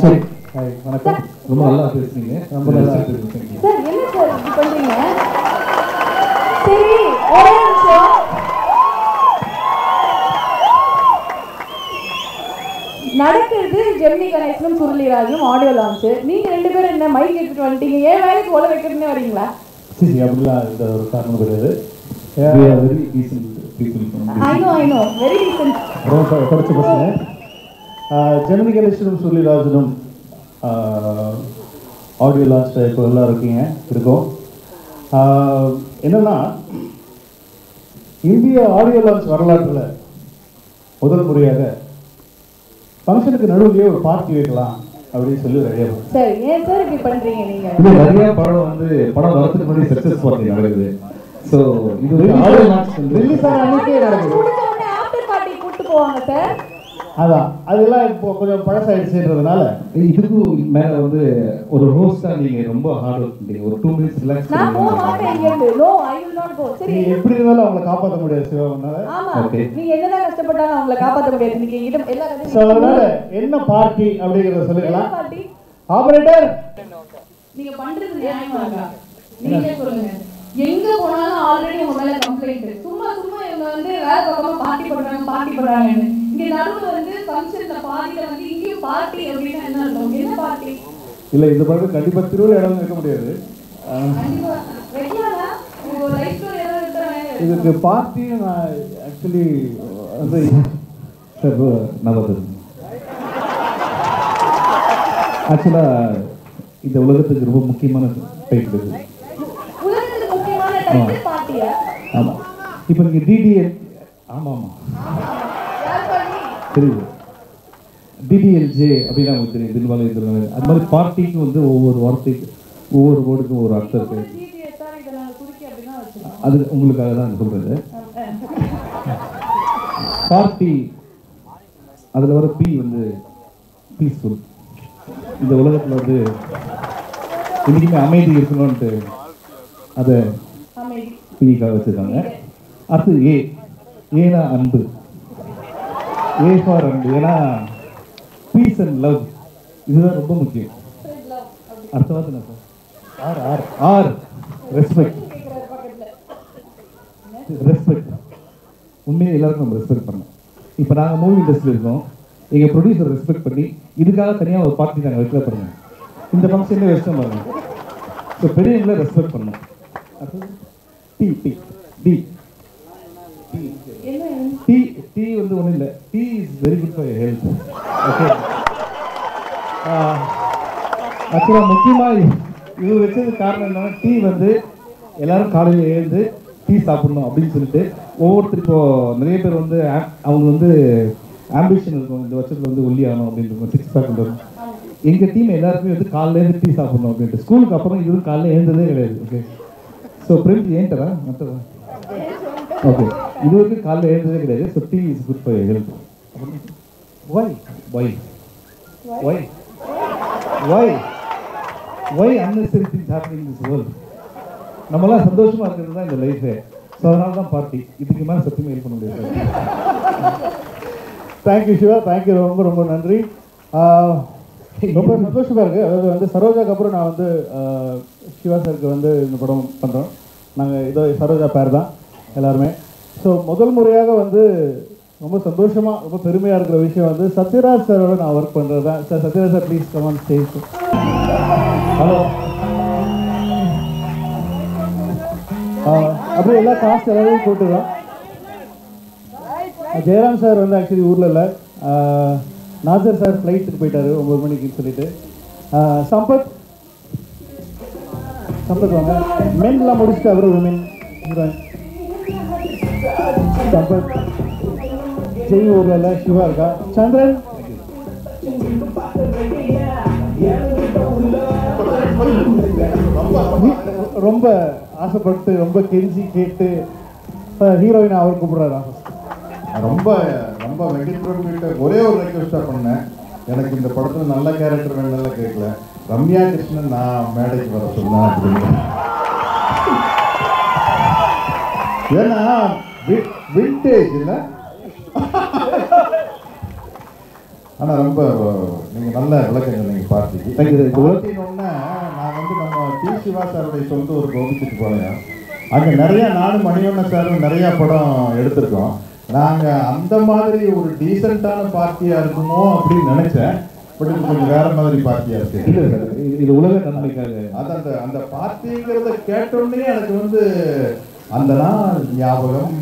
சரி ஹாய் வணக்கம். ரொம்ப நல்லா பேசுனீங்க. ரொம்ப நல்லா சார் என்ன சார் இப்படி பண்றீங்க? சரி ஒரே நிமிஷம். நடக்கிறது ஜெமினி கணேசனும் சுருளிராஜும் ஆடியோ லான்ச் நீங்க ரெண்டு பேரும் என்ன மைக் எடுத்துட்டு வந்துட்டீங்க? ஏன் வேலைக்கு ஓல வைக்கிறதுனே வரீங்களா? சரி அப்படிலாம் இந்த ஒரு காரணம் கிடையாது. Very decent people I know I know very decent ரொம்ப படிச்ச பசங்க. ஜெமினி கணேசனும் சுருளிராஜனும் ஆடியோ லான்ச்சில் இப்போ எல்லாம் இருக்கீங்க இருக்கோம் என்னன்னா இந்திய ஆடியோ லான்ச் வரலாற்றில் முதல் முறையாக ஃபங்க்ஷனுக்கு நடுவுலயே ஒரு பார்ட்டி வைக்கலாம் அப்படின்னு சொல்லி ரெடியாக சரி ஏன் சார் இப்படி பண்றீங்க நீங்க? இது நிறைய படம் வந்து படம் முன்னாடி பார்ட்டி நடக்குது. ஸோ இது ஆடியோ லான்ச் வந்து ரிலீஸ் ஆன அன்னைக்கே நடக்குது. முடிச்ச உடனே ஆஃப்டர் பார்ட்டி கூட்டு போவாங்க சார் அதான். அதெல்லாம் இப்போ கொஞ்சம் பழசாயிடுச்சுன்றதுனால. இதுக்கும் மேல வந்து ஒரு ஹோஸ்டா நீங்க ரொம்ப ஹார்ட் ஒர்க் பண்ணீங்க ஒரு டூ மினிட்ஸ் ரிலாக்ஸ் நான் போக மாட்டேன் இங்க இருந்து no I will not go சரி. நீ எப்படி இருந்தாலும் அவங்களை காப்பாற்ற முடியாது சிவாவனால ஆமா. நீங்க என்னதான் கஷ்டப்பட்டாலும் அவங்கள காப்பாத்த முடியாது. இன்னைக்கு என்கிட்ட எல்லா அதனால என்ன பார்ட்டி அப்படிங்கிறத சொல்லிக்கலாம் பார்ட்டி ஆபரேட்டர் நீங்க பண்றது நியாயமா இருக்கா? நீங்களே சொல்லுங்க. எங்க போனாலும் ஆல்ரெடி உங்க மேல கம்ப்ளைண்ட் சும்மா சும்மா இவங்க வந்து வேற பக்கமா பார்ட்டி பண்றாங்க பார்ட்டி பண்றாங்கன்னு. இங்க நடுவுல வந்து ஃபங்க்ஷன்ல பார்ட்டில வந்து இங்கேயும் பார்ட்டி அப்படின்னா என்ன அர்த்தம்? என்ன பார்ட்டி இல்லை இந்த படம் கண்டிப்பாக திருவிழா இடம் இருக்க முடியாது. கண்டிப்பா. இதுக்கு பார்ட்டியும் நான் ஆக்சுவலி வந்து சார் நவதன் ஆக்சுவலா இந்த உலகத்துக்கு ரொம்ப முக்கியமான டைட்டில் இது. உலகத்துக்கு முக்கியமான டைட்டில் பார்ட்டியா ஆமா. இப்போ நீங்க டிடிஎல் ஆமா ஆமா. யார் பார்ட்டி தெரியுது. டிடிஎல்ஜே அப்படின்னா உங்களுக்கு தெரியும் தில்வாலை தில்வாலை. அது மாதிரி பார்ட்டிக்கு வந்து ஒவ்வொரு வார்த்தைக்கு ஒவ்வொரு வேர்டுக்கும் ஒரு அர்த்தம் இருக்கு. அது உங்களுக்காக தான் சொல்றது. பார்ட்டி அதுல வர பி வந்து பீஸ்ஃபுல் இந்த உலகத்துல வந்து இன்னைக்குமே அமைதி இருக்கணும்ட்டு அதை பிக்காக வச்சிருக்காங்க. அடுத்து ஏ ஏனா அன்பு. ஏ ஃபார் அன்பு ஏன்னா பீஸ் அண்ட் லவ் இதுதான் ரொம்ப முக்கியம். அடுத்த வார்த்தை sir R R R respect respect உண்மையை எல்லாருக்கும் நம்ம ரெஸ்பெக்ட் பண்ணணும். இப்போ நாங்கள் மூவி இண்டஸ்ட்ரியில் இருக்கோம். எங்கள் ப்ரொடியூசர் ரெஸ்பெக்ட் பண்ணி இதுக்காக தனியாக ஒரு பார்ட்டி நாங்கள் வைக்கல பாருங்க. இந்த ஃபங்க்ஷன்லேயே வச்சுட்டோம் பாருங்க. ஸோ பெரியவங்கள ரெஸ்பெக்ட் பண்ணணும். அடுத்தது T T T tea tea வந்து ஒன்றும் இல்லை. Tea is very good for health okay ஆக்சுவலாக முக்கியமாக இது வச்சது காரணம் என்னன்னா டீ வந்து எல்லாரும் காலையில் எழுந்து டீ சாப்பிடணும் அப்படின்னு சொல்லிட்டு ஒவ்வொருத்தர் இப்போ நிறைய பேர் வந்து அவங்க வந்து ஆம்பிஷன் இருக்கும். இந்த வருஷத்துல வந்து ஒல்லி ஆகணும் அப்படின்னு சிக்ஸ் பேக் வரும் எங்கள் டீம் எல்லாருக்குமே வந்து காலையில இருந்து டீ சாப்பிடணும் அப்படின்ட்டு. ஸ்கூலுக்கு அப்புறம் இது காலையில் எழுந்ததே கிடையாது. ஓகே ஸோ பிரிண்ட் ஏன்ட்டரா மற்றவா ஓகே இது வரைக்கும் காலையில் எழுந்ததே கிடையாது. Tea is good for health why why why why why unnecessary things happening in this world? நம்மலாம் சந்தோஷமா இருக்கிறது தான் இந்த லைஃபே ஸோ அதனால தான் பார்ட்டி இதுக்கு மேலே சத்தியமாக பண்ண முடியாது. தேங்க்யூ சிவா தேங்க்யூ ரொம்ப ரொம்ப நன்றி. ரொம்ப சந்தோஷமா இருக்கு. அதாவது வந்து சரோஜாக்கு அப்புறம் நான் வந்து சிவா சாருக்கு வந்து இந்த படம் பண்ணுறோம் நாங்கள் இதோ சரோஜா பேர் தான் எல்லாருமே. ஸோ முதல் முறையாக வந்து ரொம்ப சந்தோஷமா ரொம்ப பெருமையாக இருக்கிற விஷயம் வந்து சத்யராஜ் சாரோட நான் ஒர்க் பண்ணுறது தான். Sir Sathyaraj sir please come on stage hello அப்படியே எல்லா காசு எல்லாரையும் கூட்டுறோம் ஜெயராம் சார் வந்து ஆக்சுவலி ஊரில் இல்லை. நாசர் சார் ஃப்ளைட்டுக்கு போயிட்டாரு ஒம்பது மணிக்குன்னு சொல்லிட்டு. சம்பத். சம்பத் வாங்க. மென்லாம் முடிச்சுட்டு ஒரு மெயின் ஹீரோயின் சம்பத் ஜெய் ஊரில் சிவா இருக்கா சந்திரன் ரொம்ப ஆசைப்பட்டு ரொம்ப கெஞ்சி கேட்டு ஹீரோயின் அவர் கூப்பிடுறாரு ரொம்ப ரொம்ப வெங்கட்பிரபு கிட்ட ஒரே ஒரு ரெக்வெஸ்டாக பண்ணேன். எனக்கு இந்த படத்தில் நல்ல கேரக்டர் வேணும்னு கேட்கல ரம்யா கிருஷ்ணன் நான் மேடைக்கு வர சொன்னேன் அப்படின்னு ஏன்னா விண்டேஜ் இல்லை. ஆனால் ரொம்ப நீங்கள் நல்ல விளக்கம் சொன்னீங்க பார்ட்டிக்கு. பார்ட்டினோடனே நான் வந்து நம்ம டி. சிவா சாருடைய சொந்த ஒரு கோபிச்சுட்டு போனேன். அங்கே நிறைய நானும் மணிவண்ணன் சாரும் நிறைய படம் எடுத்திருக்கோம். நாங்கள் அந்த மாதிரி ஒரு டீசெண்டான பார்ட்டியாக இருக்குமோ அப்படின்னு நினச்சேன். பட் இது கொஞ்சம் வேற மாதிரி பார்ட்டியாக இருக்கு. இல்லை இது- இது உலக நன்மைக்காக. அது அந்த அந்த பார்ட்டிங்கிறத கேட்டோடனே எனக்கு வந்து அந்த நாள் ஞாபகம்.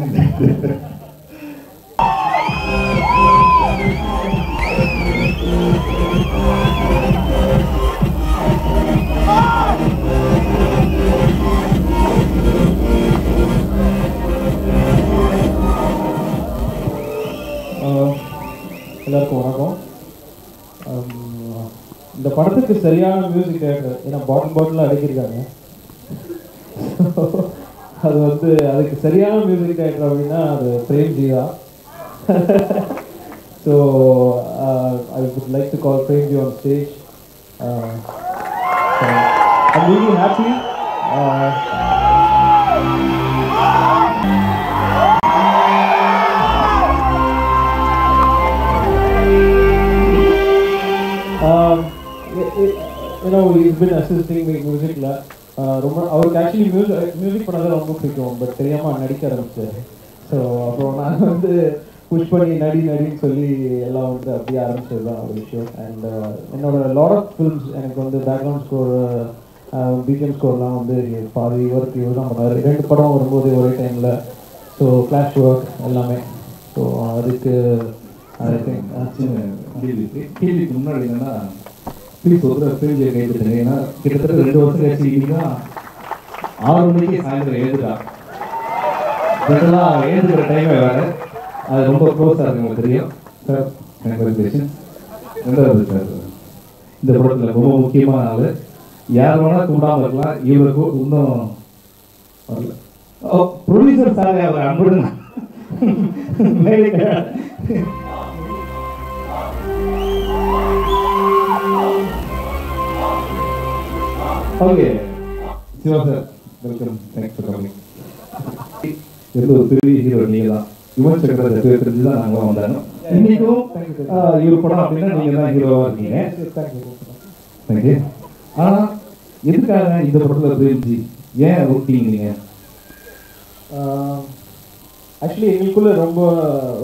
ஆஹ் எல்லாருக்கும் வணக்கம். இந்த படத்துக்கு சரியான மியூசிக் ஏன்னா பாட்டில் பாட்டில் அடிக்கிருக்காங்க. அது வந்து அதுக்கு சரியான மியூசிக் டைரக்டர் அப்படின்னா அது பிரேம்ஜி தான். So I would like to call Premgi on stage I'm really happy Um, it- it- you know, he's been assisting me musicல ரொம்ப அவருக்கு ஆக்சுவலி மியூசிக் மியூசிக் பண்ணதை ரொம்ப பிடிக்கும். பட் தெரியாமல் நடிக்க ஆரம்பிச்சாரு. ஸோ அப்புறம் நான் வந்து புஷ் பண்ணி நடி நடின்னு சொல்லி எல்லாம் வந்து அப்படியே ஆரம்பிச்சது தான் ஒரு விஷயம். அண்ட் என்னோட லாட் ஆஃப் ஃபிலிம்ஸ் எனக்கு வந்து பேக்ரவுண்ட் ஸ்கோர் பிஜிஎம் ஸ்கோர்லாம் வந்து பாதி இவருக்கு இவர் தான் பண்ணார் ரெண்டு படம் வரும்போது ஒரே டைமில் ஸோ கிளாஷ் ஒர்க் எல்லாமே. ஸோ அதுக்கு ஐ திங்க். கேள்விக்கு முன்னாடி என்னன்னா திருப்பி ஒரு தடவை கேள்வியை ஏன்னா கிட்டத்தட்ட ரெண்டு வருஷம் கழிச்சு ஆறு மணிக்கு சாயந்தரம் எழுதுறா இதெல்லாம் எழுதுகிற டைமே வேறு அது ரொம்ப க்ளோஸாக இருக்கு உங்களுக்கு தெரியும் சார் கங்க்ராச்சுலேஷன் ரெண்டாவது சார் இந்த படத்தில் ரொம்ப முக்கியமான ஆள் யார் வேணா தூண்டாமல் இருக்கலாம் இவருக்கு இன்னும் வரல ஓ ப்ரொடியூசர் சார் அவர் அன்புடன் okay Siva sir welcome thanks for coming இது ஒரு பெரிய ஹீரோ நீங்க தான் யுவன் சக்கரத்தை பேர் தெரிஞ்சு தான் நாங்களும் வந்தாங்க. இன்னைக்கும் ஆஹ், இவர் படம் அப்படின்னா நீங்க தான் ஹீரோவா இருக்கீங்க. தேங்க்யூ ஆனா எதுக்காக இந்த படத்துல பிரேம்ஜி ஏன் ஒட்டிங்க நீங்க? ஆக்சுவலி எங்களுக்குள்ள ரொம்ப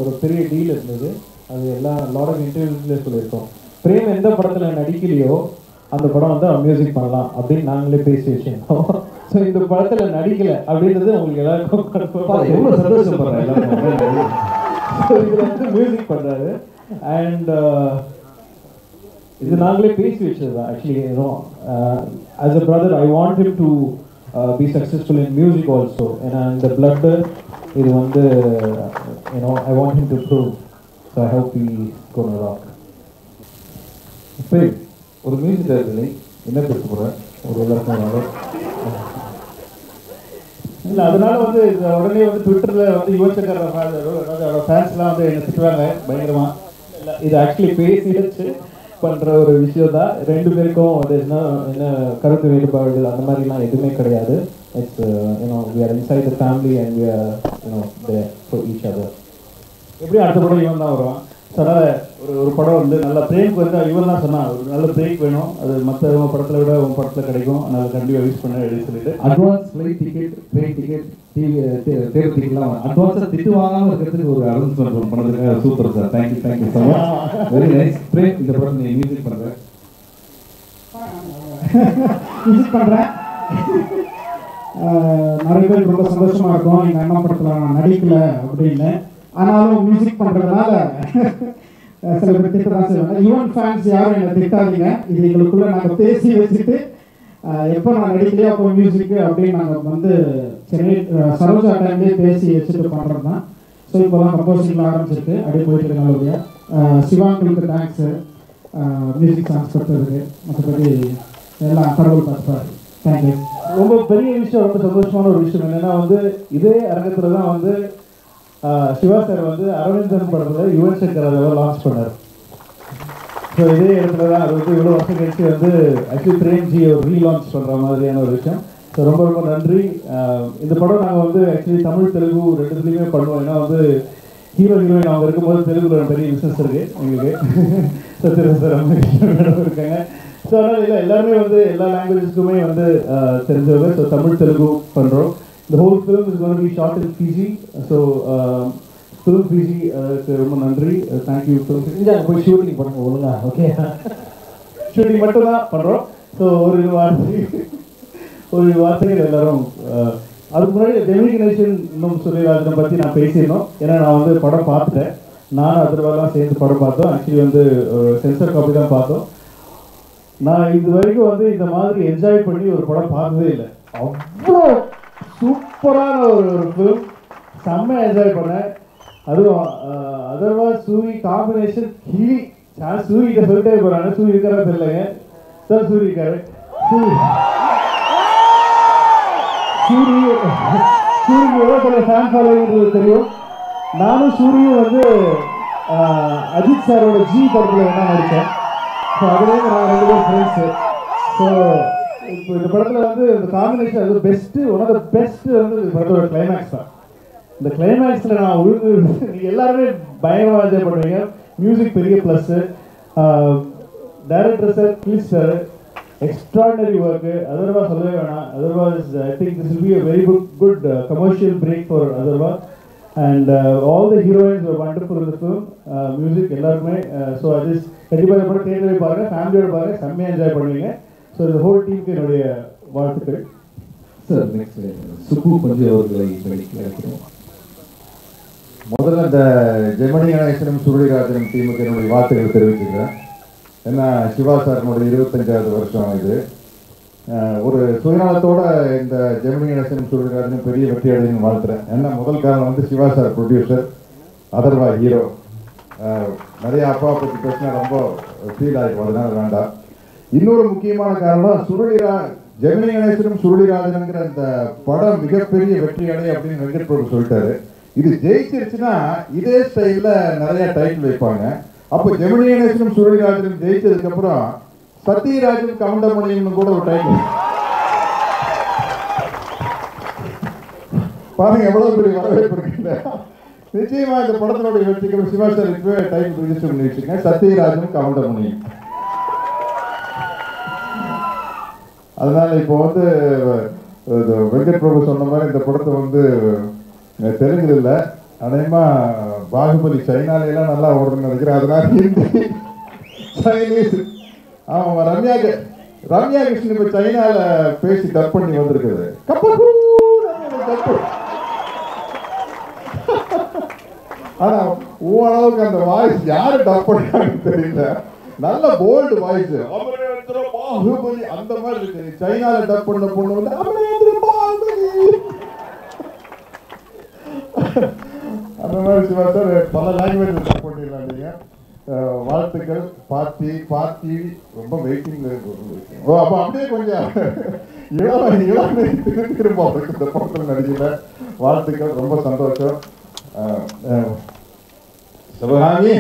ஒரு பெரிய டீல் இருந்தது. அது எல்லாம் லாட் ஆஃப் இன்டர்வியூஸ்லேயே சொல்லியிருக்கோம். பிரேம் எந்த படத்தில் நடிக்கலையோ அந்த படம் வந்து அவன் மியூசிக் பண்ணலாம் அப்படின்னு நாங்களே பேசி வச்சிருந்தோம். ஸோ இந்த படத்தில் நடிக்கல அப்படின்றது உங்களுக்கு எல்லாருக்கும் இதுல வந்து மியூசிக் பண்றாரு. அண்ட் இது நாங்களே பேசி வச்சது actually you know as a brother I want him to be successful in music also ஏன்னா இந்த பிளட் இது வந்து you know I want him to prove so I hope he gonna rock சரி ஒரு மியூசிக் டைரக்டர் என்ன பேச போறேன் ஒரு நானும். இல்ல அதனால வந்து இது உடனே வந்து ட்விட்டர்ல வந்து யுவன் சங்கர் அவரோட ஃபேன்ஸ்லாம் வந்து என்ன திட்டுவாங்க பயங்கரமா. இல்ல, இது ஆக்சுவலி பேசி வச்சு பண்ற ஒரு விஷயம் தான் ரெண்டு பேருக்கும் அது என்ன என்ன கருத்து வேறுபாடு அந்த மாதிரிலாம் எதுவுமே கிடையாது. It's you know we are inside the family and we are you know there for each other எப்படி அடுத்த படம் இவன் தான் வருவான்? அதனால ஒரு ஒரு படம் வந்து நல்ல பிரேக் வந்து இவன் தான் சொன்னால் ஒரு நல்ல பிரேக் வேணும். அது மற்ற படத்தில் விட உன் படத்தில் கிடைக்கும். அதனால கண்டிப்பாக யூஸ் பண்ண அப்படின்னு சொல்லிட்டு. Advance flight ticket train ticket TV தேர்வு டிக்கெட்லாம் அட்வான்ஸாக திட்டு வாங்காமல் இருக்கிறதுக்கு ஒரு அனௌன்ஸ்மெண்ட் பண்ணதுக்காக super sir thank you thank you sir very nice Prem இந்த படம் நீ மியூசிக் பண்ணுறேன் மியூசிக் பண்ணுறேன் நிறைய பேருக்கு ரொம்ப சந்தோஷமா இருக்கும். எங்கள் அண்ணா படத்தில் நான் நடிக்கல அப்படின்னு. ஆனாலும் மியூசிக் பண்ணுறதுனால சில பேர் திட்ட செய்வாங்க. யுவன் ஃபேன்ஸ் யாரும் என்னை திட்டாதீங்க. இது எங்களுக்குள்ள நாங்கள் பேசி வச்சுட்டு எப்போ நான் நடிக்கலையோ அப்போ மியூசிக்கு அப்படின்னு நாங்கள் வந்து சென்னை சரோஜா டைம்லேயே பேசி வச்சுட்டு பண்ணுறது தான் ஸோ இப்போலாம் கம்போசிங்ல ஆரம்பிச்சிருக்கு. அப்படியே போயிட்டு இருக்க நல்லபடியாக சிவாங்களுக்கு தேங்க்ஸு மியூசிக் சாங்ஸ் கொடுத்ததுக்கு. மற்றபடி எல்லாம் கடவுள் பார்த்தாரு தேங்க்யூ ரொம்ப பெரிய விஷயம் ரொம்ப சந்தோஷமான ஒரு விஷயம் என்னென்னா வந்து இதே அரங்கத்தில் தான் வந்து சிவா சார் வந்து அரவிந்தன் படத்தில் யுவன் சங்கர் அதெல்லாம் லான்ச் பண்ணார். ஸோ இதே இடத்துல தான் அது வந்து இவ்வளோ வருஷம் கழிச்சு வந்து ஆக்சுவலி பிரேம்ஜி ஒரு ரீலான்ச் பண்ணுற மாதிரியான ஒரு விஷயம். ஸோ ரொம்ப ரொம்ப நன்றி. இந்த படம் நாங்கள் வந்து ஆக்சுவலி தமிழ் தெலுங்கு ரெண்டுத்துலேயுமே பண்ணுவோம். ஏன்னா வந்து ஹீரோ ஹீரோயின் அவங்க இருக்கும்போது தெலுங்குல ஒரு பெரிய பிஸ்னஸ் இருக்கு எங்களுக்கு. சத்யராஜ் சார் மேடம் இருக்காங்க. ஸோ அதனால் இல்லை எல்லாருமே வந்து எல்லா லாங்குவேஜஸ்க்குமே வந்து தெரிஞ்சவங்க. ஸோ தமிழ் தெலுங்கு பண்ணுறோம் இந்த whole film is gonna be shot in Fiji so film Fiji ரொம்ப நன்றி. தேங்க்யூ ஃபிலிம் இங்க போய் ஷூட்டிங் பண்ணுங்க ஒழுங்கா ஓகே ஷூட்டிங் மட்டும் தான் பண்ணுறோம் ஸோ ஒரு வார்த்தை ஒரு வார்த்தைகள் எல்லாரும் அஹ், அதுக்கு முன்னாடி ஜெமினி கணேசன் இன்னும் சூரியராஜனை பற்றி நான் பேசியிருந்தோம். ஏன்னா நான் வந்து படம் பார்த்துட்டேன். நானும் அதர்வாலாம் சேர்ந்து படம் பார்த்தோம். ஆக்சுவலி வந்து சென்சர் காப்பி தான் பார்த்தோம். நான் இது வரைக்கும் வந்து இந்த மாதிரி என்ஜாய் பண்ணி ஒரு படம் பார்த்ததே இல்லை. அவ்வளோ சூப்பரான ஒரு ஒரு ஃபிலிம் செம்மையாக என்ஜாய் பண்ணேன். அதுவும் அதர்வா சூரி காம்பினேஷன் ஹீ நான் சூரிகிட்ட சொல்லிட்டே போகிறாங்க சூரி இருக்கிறா தெரியலங்க. சார் சூரி இருக்காரு. சூரி. சூரி சூரிக்கு எவ்வளோ பெரிய ஃபேன் ஃபாலோவிங்கிறது தெரியும். நானும் சூரியும் வந்து அஜித் சாரோட ஜி படத்தில் என்ன நடித்தேன். ஸோ அதுலேருந்து நான் ரெண்டு பேரும் ஃப்ரெண்ட்ஸு ஸோ இப்போ இந்த படத்தில் வந்து இந்த காம்பினேஷன் அது best one of the best வந்து இந்த படத்தோட கிளைமேக்ஸ் தான். இந்த கிளைமேக்ஸில் நான் உழுந்து நீங்கள் எல்லாருமே பயங்கரமாக என்ஜாய் பண்ணுவீங்க. மியூசிக் பெரிய plus director sir please sir extraordinary work Atharva சொல்லவே வேணாம். Atharva is I think this will be a very good good commercial break for Atharva. And all the heroines wonderful இருக்கும் மியூசிக் எல்லாருமே so அது கண்டிப்பாக கூட படம் தேர்தலை பாருங்கள் ஃபேமிலியோட பாருங்கள் செம்மையாக என்ஜாய் பண்ணுவீங்க. சார் இந்த ஹோல் டீமுக்கு என்னுடைய வாழ்த்துக்கள். சார் நெக்ஸ்ட் சுப்பு பஞ்சு அவர்களை நடிக்க முதல்ல இந்த ஜெமினி கணேசனும் சுருளிராஜனும் டீமுக்கு என்னுடைய வாழ்த்துக்கள் தெரிவிச்சுக்கிறேன். ஏன்னா சிவா சாரனுடைய இருபத்தஞ்சாவது வருஷம் இது. ஒரு சுயநலத்தோட இந்த ஜெமினி கணேசனும் சுருளிராஜனும் பெரிய வெற்றி அடையணும்னு வாழ்த்துறேன். ஏன்னா முதல் காரணம் வந்து Siva sir producer Atharva hero நிறைய அப்பாவை பற்றி பேசினா ரொம்ப ஃபீல் ஆகிடும் அதனால வேண்டாம். இன்னொரு முக்கியமான காரணம் சுருளிரா ஜெமினி கணேசனும் சுருளிராஜனுங்கிற அந்த படம் மிகப்பெரிய வெற்றி அடை அப்படின்னு வெங்கட் பிரபு சொல்லிட்டாரு. இது ஜெயிச்சிருச்சுன்னா இதே ஸ்டைல்ல நிறைய டைட்டில் வைப்பாங்க. அப்போ ஜெமினி கணேசனும் சுருளிராஜனும் ஜெயிச்சதுக்கு அப்புறம் சத்யராஜன் கவுண்டமணியும் கூட ஒரு டைட்டில் பாருங்க எவ்வளவு பெரிய வரவேற்பு இருக்குல்ல. நிச்சயமா இந்த படத்தினுடைய வெற்றிக்கு சிவா சார் இப்பவே டைட்டில் ரிஜிஸ்டர் பண்ணி வச்சுங்க சத்யராஜன் கவுண்டமணியும் அதனால இப்போ வந்து இது வெங்கட் பிரபு சொன்ன மாதிரி இந்த படத்தை வந்து அஹ், தெலுங்குல இல்லை அநேகமாக பாகுபலி சைனாலையெல்லாம் நல்லா ஓடுறேன்னு நினைக்கிறேன். அதனால ஹிந்தி சைனீஸ் ஆமா ரம்யா ரம்யா கிருஷ்ணன் இப்ப சைனால பேசி டப் பண்ணி வந்திருக்குது கப்பக்கூ ஆனா ஓரளவுக்கு அந்த வாய்ஸ் யாரு டப் பண்ணாங்கன்னு தெரியல. நல்ல போல்டு வாய்ஸ் பாகுபலி அந்த மாதிரி இருக்கு. சைனால டப் பண்ண பொண்ணு வந்து அந்த மாதிரி சிவா சார் பல லாங்குவேஜ் டப் பண்ணிடலாம் நீங்க. வாழ்த்துக்கள். பார்த்தி பார்த்தி ரொம்ப வெயிட்டிங் ஓ அப்போ அப்படியே கொஞ்சம் இளம் இளம் திரும்ப அவருக்கு இந்த படத்தில் நடிக்கல. வாழ்த்துக்கள். ரொம்ப சந்தோஷம். சிவகாமி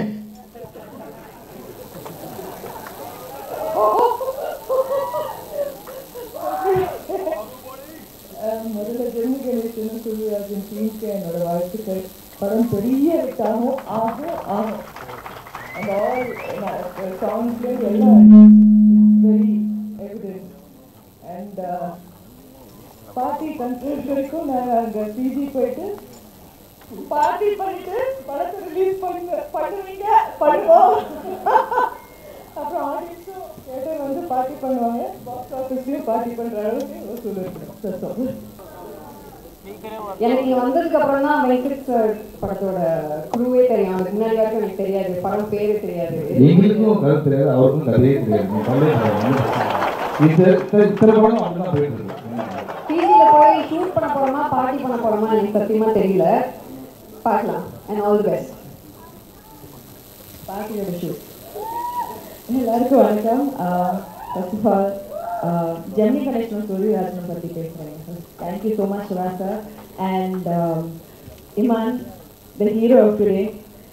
முதல்ல ஜெம்மு கணேசன் சூரியராஜன் டீமுக்கு என்னோட வாழ்த்துக்கள். படம் பெரிய ஹிட்டாகும் ஆக ஆகும். அந்த ஆல் சாங்ஸ்லேயும் எல்லாம் very evident and party concert வரைக்கும் நான் அங்கே பிஜி போயிட்டு பார்ட்டி பண்ணிட்டு படத்தை ரிலீஸ் பண்ணுங்க பண்ணுவீங்க? பண்ணுவோம். அப்புறம் ஆடியன்ஸும் தேட்டர் வந்து பார்ட்டி பண்ணுவாங்க. பாக்ஸ் ஆஃபீஸ்லேயும் பார்ட்டி பண்ணுற அளவுக்கு சொல்லிருக்கணும் எனக்கு இங்க வந்ததுக்கு அப்புறம் தான் சார் படத்தோட குருவே தெரியும். அதுக்கு முன்னாடி வரைக்கும் எனக்கு தெரியாது. படம் பேரு தெரியாது. எங்களுக்கும் கருத்து தெரியாது. அவருக்கும் கதையே தெரியாது. இத்தனை படம் அப்படிதான் போயிட்டு இருக்கு. பிஜில போய் ஷூட் பண்ண போறோமா பார்ட்டி பண்ண போறோமா எனக்கு சத்தியமா தெரியல. பார்க்கலாம். அண்ட் ஆல் தி பெஸ்ட் பார்ட்டியோட ஷூட் எல்லாருக்கும் வணக்கம். First of all Gemini Ganesan சூரியராஜனை பற்றி பேசுகிறேன் thank you so much Siva sir and Imman the hero of today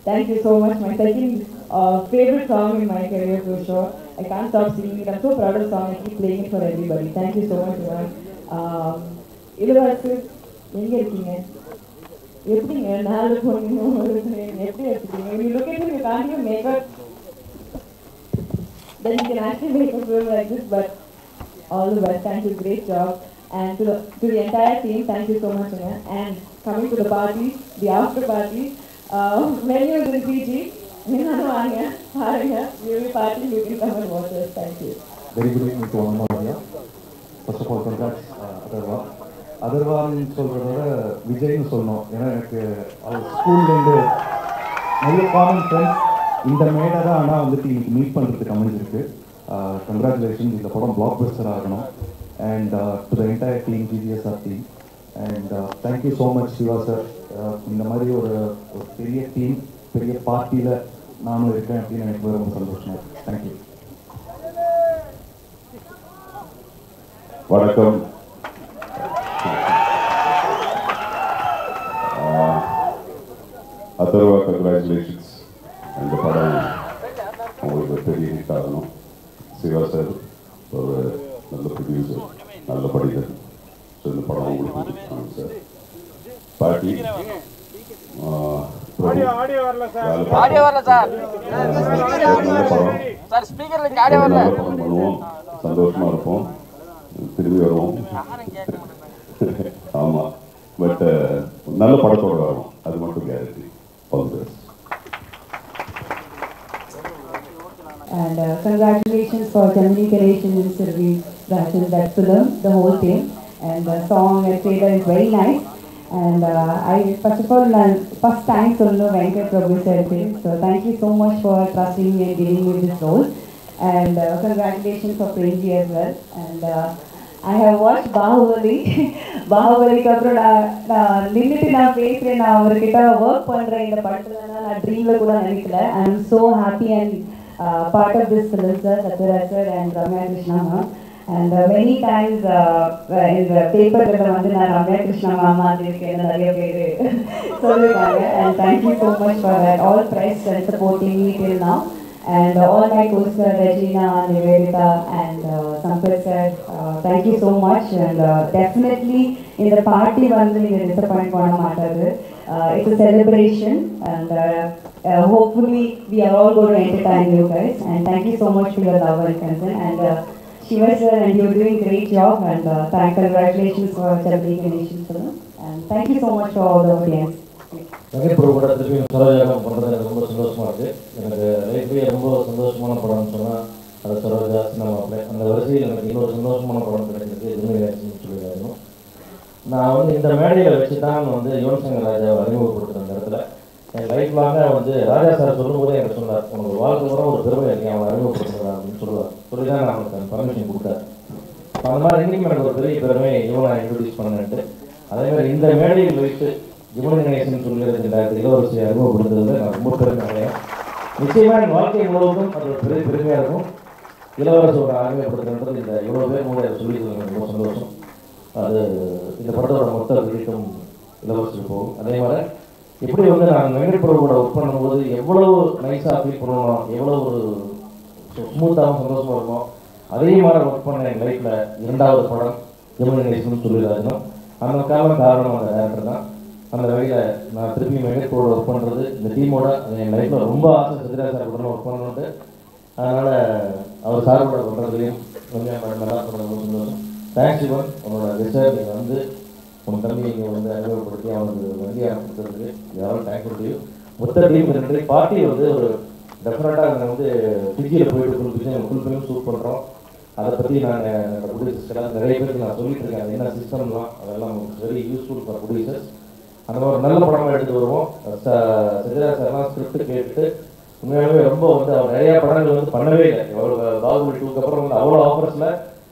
Thank you so much. My second uh, favorite song in my career for sure. I can't stop singing it. I'm so proud of the song. I keep playing it for everybody. Thank you so much, Iman. Um, Ilavarasu எங்க இருக்கீங்க எப்படிங்க நாலு பொண்ணு ஒரு பையன் எப்படி எடுத்துட்டீங்க you look at him you can't even make up then you can actually make a film like this but all the best thank you great job and to the, to the entire team thank you so much again and coming to the party the after party uh, venue is in PG நீங்களும் வாங்க பாருங்க you will party you can come and watch us thank you very good evening to one more ஐயா first of all congrats Atharva அதர்வான்னு சொல்கிறத விட விஜய்னு சொல்லணும் ஏன்னா எனக்கு அவர் ஸ்கூல்லேருந்து நிறைய காமன் ஃப்ரெண்ட்ஸ் இந்த மேடை தான் ஆனால் வந்துட்டு இன்னைக்கு மீட் பண்ணுறதுக்கு அமைஞ்சிருக்கு கங்க்ராச்சுலேஷன் இந்த படம் பிளாக் பஸ்டர் ஆகணும். And to the entire team GGSR team and thank you so much Siva sir இந்த மாதிரி ஒரு ஒரு பெரிய டீம் பெரிய பார்ட்டியில் நானும் இருக்கேன் அப்படின்னு எனக்கு ரொம்ப சந்தோஷமாக இருக்கு. தேங்க்யூ வணக்கம். Uh, Atharva congratulation Siva sir ஒரு நல்ல ப்ரொடியூசர் நல்ல ஸோ இந்த படம் உங்களுக்கு சார் பாட்டி சந்தோஷமா இருப்போம் திரும்பி வருவோம் ஆமா பட் நல்ல படத்தோட வரும் அது மட்டும் guarantee all the best And uh, congratulations for Jamini Creation and Sylvie Rachin, that film, the whole team. And the song and trailer is very nice. And uh, I, first of all, uh, first time solo Venkat Prabhu said it. So thank you so much for trusting me and giving me this role. And uh, congratulations for Premji as well. And uh, I have watched Bahubali. பாகுபலிக்கு அப்புறம் நான் நான் நின்றுட்டு நான் பேசுகிறேன் நான் அவர்கிட்ட work பண்ணுறேன் இந்த படத்தில் நான் ட்ரீமில் கூட நினைக்கல I am so happy and Part of this film sir Sathyaraj sir and Ramya Krishna and many times இந்த பேப்பரில் வந்து நான் ரம்யா கிருஷ்ணா மேம் மாதிரி இருக்கேன் நிறைய பேர் சொல்லியிருக்காங்க. And thank you so much for that all praise and supporting me till now. And uh, all my co-stars Regina, Nivedita and uh, Sampath sir, uh, thank you so much. And uh, definitely in the party வந்து நீங்க disappoint பண்ண மாட்டாது. it's a celebration and uh, uh, hopefully we are all going to entertain you guys and thank you so much for your love and concern and uh, Shiva sir and you're doing great job and uh, thank congratulations for celebrating Nation film and thank you so much for all the audience. நகைப்புற படம் திருப்பி சரோஜாகம் பண்ணுறது எனக்கு ரொம்ப சந்தோஷமா இருக்கு எனக்கு லைஃப்லேயே ரொம்ப சந்தோஷமான படம்னு சொன்னால் அது சரோஜா சினிமா அந்த வரிசையில் எனக்கு இன்னொரு சந்தோஷமான படம் கிடைக்கிறது எதுவுமே சொல்லிடுறாங்க நான் வந்து இந்த மேடையில் வச்சு தான் வந்து யுவன் சங்கர் ராஜாவை அறிமுகப்படுத்துகிற அந்த இடத்துல. என் லைஃப் லாங்காக வந்து ராஜா சார் சொல்லும்போதே எனக்கு சொன்னார் உனக்கு வாழ்க்கை கூட ஒரு பெருமை இருக்கு அவன் அறிமுகப்படுத்துகிறார் அப்படின்னு சொல்லுவார். சொல்லி தான் நான் அவனுக்கு பர்மிஷன் கொடுத்தார் அந்த மாதிரி இன்னைக்கு எனக்கு ஒரு பெரிய பெருமை இவனை இன்ட்ரடியூஸ் பண்ணிட்டு அதே மாதிரி இந்த மேடையில் வைத்து யுவன் கணேசன் சொல்கிறது இந்த இளவரசியை அறிமுகப்படுத்துறது நான் ரொம்ப பெருமை அடையேன் நிச்சயமாக என் வாழ்க்கை முழுவதும் அது ஒரு பெரிய பெருமையாக இருக்கும். இளவரசோட அறிமுகப்படுத்துறது இந்த இவ்வளோ பேர் மூலம் சொல்லி ரொம்ப சந்தோஷம். அது இந்த படத்தோட மொத்த கிரீட்டும் இளவரசருக்கு போகும். அதே மாதிரி எப்படி வந்து நான் வெங்கட்பிரபுவோட ஒர்க் பண்ணும்போது எவ்வளோ நைஸாக ஃபீல் பண்ணணும் எவ்வளோ ஒரு ஸ்மூத்தாகவும் சந்தோஷமாக இருக்கும் அதே மாதிரி ஒர்க் பண்ண என் லைஃப்பில் இரண்டாவது படம் ஜெமினி கணேசன் சொல்லிடுறாருன்னா அந்த காரணம் காரணம் அந்த டேரக்டர் தான். அந்த வகையில் நான் திருப்பி மெகத்தோட ஒர்க் பண்ணுறது இந்த டீமோட என் லைஃப்பில் ரொம்ப ஆசை சத்யராஜ் சார் கூட ஒர்க் பண்ணணுன்ட்டு அதனால் அவர் சாரோட பண்ணுறதுலையும் கொஞ்சம் நல்லா பண்ண தேங்க்ஸ் இவன் உன்னோட ரிசர்வ் நீங்கள் வந்து உன் தம்பி இங்கே வந்து அறிமுகப்படுத்தி அவனுக்கு வண்டி கொடுத்துருக்கு யாரும் தேங்க் முடியும் மொத்த டீம் நன்றி. பார்ட்டி வந்து ஒரு டெஃபினட்டாக நாங்கள் வந்து டிஜியில் போயிட்டு கொடுத்துட்டு பிக்சர் ஃபுல் ஃபிலிம் ஷூட் பண்ணுறோம் அதை பற்றி நாங்கள் ப்ரொடியூசர்ஸ் எல்லாம் நிறைய பேருக்கு நான் சொல்லிட்டு இருக்கேன். அது என்ன சிஸ்டம்லாம் அதெல்லாம் வெரி யூஸ்ஃபுல் ஃபார் ப்ரொடியூசர்ஸ் அந்த மாதிரி ஒரு நல்ல படமாக எடுத்து வருவோம். சத்யராஜ் சார்லாம் ஸ்கிரிப்ட் கேட்டு உண்மையாகவே ரொம்ப வந்து அவர் நிறைய படங்கள் வந்து பண்ணவே இல்லை. அவர் பாகுபலி டூக்கு அப்புறம் வந்து அவ்வளோ ஆஃபர்ஸில்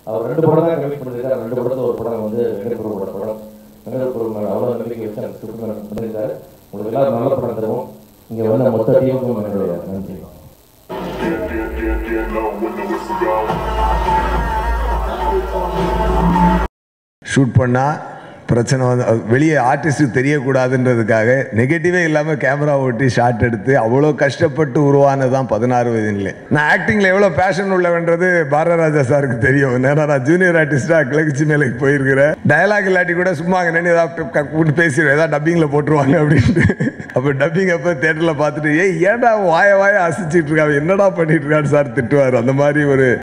அவர் ரெண்டு படம் தான் கமிட் பண்ணியிருக்காரு. ரெண்டு படத்தில் ஒரு படம் வந்து வெங்கட்பிரபுவோட படம். வெங்கடபுரம் அவ்வளோ நம்பிக்கை வச்சு அந்த ஸ்கிரிப்ட் மேலே பண்ணியிருக்காரு. உங்களுக்கு எல்லாரும் நல்ல படம் தருவோம். இங்கே வந்து மொத்த டீமுக்கும் என்னுடைய நன்றி. ஷூட் பண்ணால் பிரச்சனை வந்து அது வெளியே ஆர்டிஸ்ட்டுக்கு தெரியக்கூடாதுன்றதுக்காக நெகட்டிவே இல்லாமல் கேமரா ஓட்டி ஷாட் எடுத்து அவ்வளோ கஷ்டப்பட்டு உருவானது தான் பதினாறு வயதுலே நான் ஆக்டிங்கில் எவ்வளோ பேஷன் உள்ளவன்றது பாரராஜா சாருக்கு தெரியும். ஏன்னா நான் ஜூனியர் ஆர்டிஸ்டாக கிளர்ச்சி மேலைக்கு போயிருக்கிறேன் டயலாக் இல்லாட்டி கூட சும்மா அங்கே நின்று ஏதாவது கூப்பிட்டு பேசிடுவேன். ஏதாவது டப்பிங்கில் போட்டுருவாங்க அப்படின்ட்டு. அப்போ டப்பிங் அப்போ தேட்டரில் பார்த்துட்டு ஏய் ஏன்டா வாய வாய அசிச்சிட்டு இருக்கான்? என்னடா பண்ணிட்டு இருக்கான்னு சார் திட்டுவார். அந்த மாதிரி ஒரு